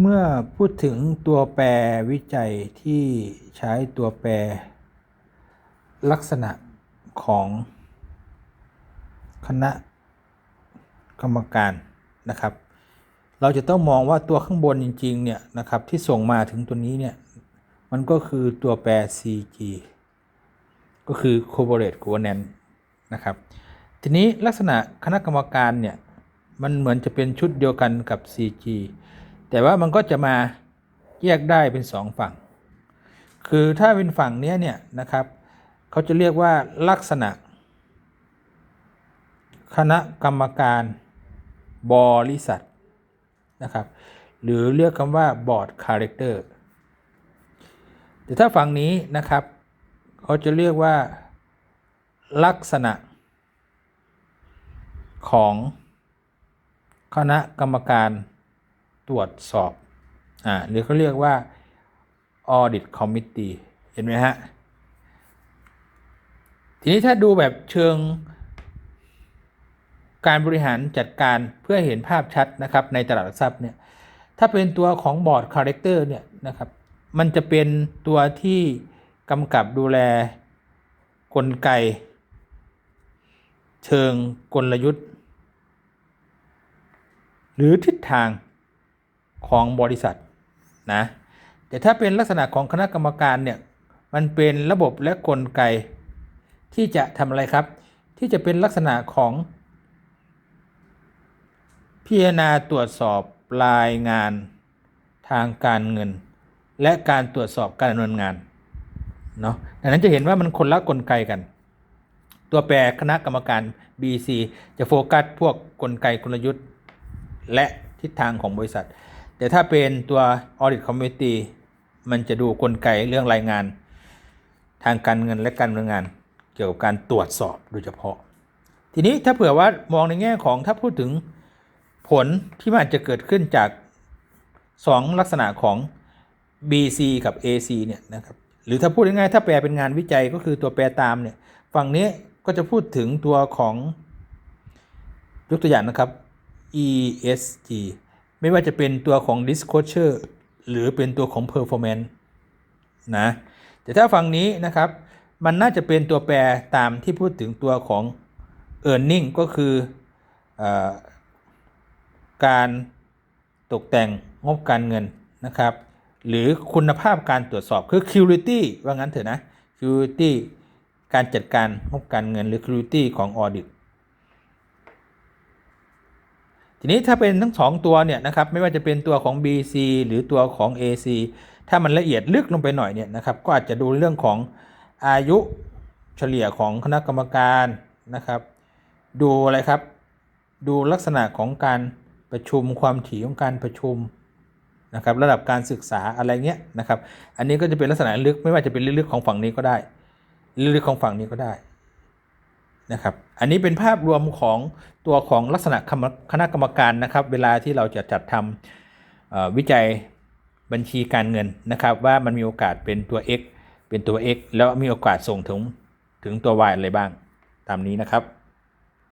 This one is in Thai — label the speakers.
Speaker 1: เมื่อพูดถึงตัวแปรวิจัยที่ใช้ตัวแปร ลักษณะของคณะกรรมการนะครับ เราจะต้องมองว่าตัวข้างบนจริงๆเนี่ยนะครับที่ส่งมาถึงตัวนี้เนี่ยมันก็คือตัวแปร CG ก็คือ corporate governance นะครับ ทีนี้ลักษณะคณะกรรมการเนี่ยมันเหมือนจะเป็นชุดเดียวกันกับ CG แต่ว่ามันก็จะมาแยกได้เป็นสองฝั่ง คือถ้าเป็นฝั่งเนี้ยเนี่ยนะครับเขาจะเรียกว่าลักษณะ คณะกรรมการบริษัทนะครับหรือเรียกคำว่าบอร์ดคาแรคเตอร์แต่ถ้าฝั่งนี้นะครับเขาจะเรียกว่าลักษณะ ของคณะกรรมการ ตรวจสอบอ่าหรือเขาเรียกว่า audit committee เห็นไหมฮะ ทีนี้ถ้าดูแบบเชิงการบริหารจัดการเพื่อเห็นภาพชัดนะครับในตลาดหลักทรัพย์เนี่ยถ้าเป็นตัวของบอร์ดคาแรคเตอร์เนี่ยนะครับมันจะเป็นตัวที่กำกับดูแลกลไก เชิงกลยุทธ์ หรือทิศทาง ของบริษัทนะแต่ถ้าเป็นลักษณะของคณะกรรมการเนี่ยมันเป็นระบบและกลไก ที่จะทำอะไรครับ ที่จะเป็นลักษณะของ พิจารณาตรวจสอบรายงานทางการเงิน และการตรวจสอบการดำเนินงานเนาะดังนั้นจะเห็นว่ามันคนละกลไกกัน ตัวแปรคณะกรรมการ BC จะโฟกัสพวกกลไกกลยุทธ์ และทิศทางของบริษัท แต่ถ้าเป็นตัว Audit Committee มันจะดูกลไกเรื่องรายงาน ทางการเงินและการเนินงาน เกี่ยวกับการตรวจสอบโดยเฉพาะ ทีนี้ถ้าเผื่อว่ามองในแง่ของถ้าพูดถึงผลที่มันอาจจะเกิดขึ้นจาก 2 ลักษณะของ BC กับ AC เนี่ยนะครับหรือถ้าพูดง่ายๆถ้าแปลเป็นงานวิจัยก็คือตัวแปรตามเนี่ยฝั่งนี้ก็จะพูดถึงตัวของยกตัวอย่างนะครับ ESG ไม่ว่าจะเป็นตัวของ disclosure หรือเป็นตัวของ performance นะแต่ถ้าฝั่งนี้นะครับ มันน่าจะเป็นตัวแปรตามที่พูดถึงตัวของ e a r n i n g ก็คืออการตกแต่งงบการเงินนะครับ หรือคุณภาพการตรวจสอบคือ Quality ว่างั้นเถอะนะ Quality การจัดการงบการเงินหรือ Quality ของ Audit ทีนี้ถ้าเป็นทั้งสองตัวเนี่ยนะครับไม่ว่าจะเป็นตัวของ BC หรือตัวของ AC ถ้ามันละเอียดลึกลงไปหน่อยเนี่ยนะครับก็อาจจะดูเรื่องของอายุเฉลี่ยของคณะกรรมการนะครับ ดูอะไรครับ ดูลักษณะของการประชุมความถี่ของการประชุมนะครับระดับการศึกษาอะไรเงี้ยนะครับ อันนี้ก็จะเป็นลักษณะลึกไม่ว่าจะเป็นลึกๆของฝั่งนี้ก็ได้ ลึกๆของฝั่งนี้ก็ได้ นะครับ อันนี้เป็นภาพรวมของตัวของลักษณะคณะกรรมการนะครับ เวลาที่เราจะจัดทำวิจัยบัญชีการเงินนะครับ ว่ามันมีโอกาสเป็นตัว x เป็นตัว x แล้วมีโอกาสส่งถึงถึงตัว y อะไรบ้างตามนี้นะครับ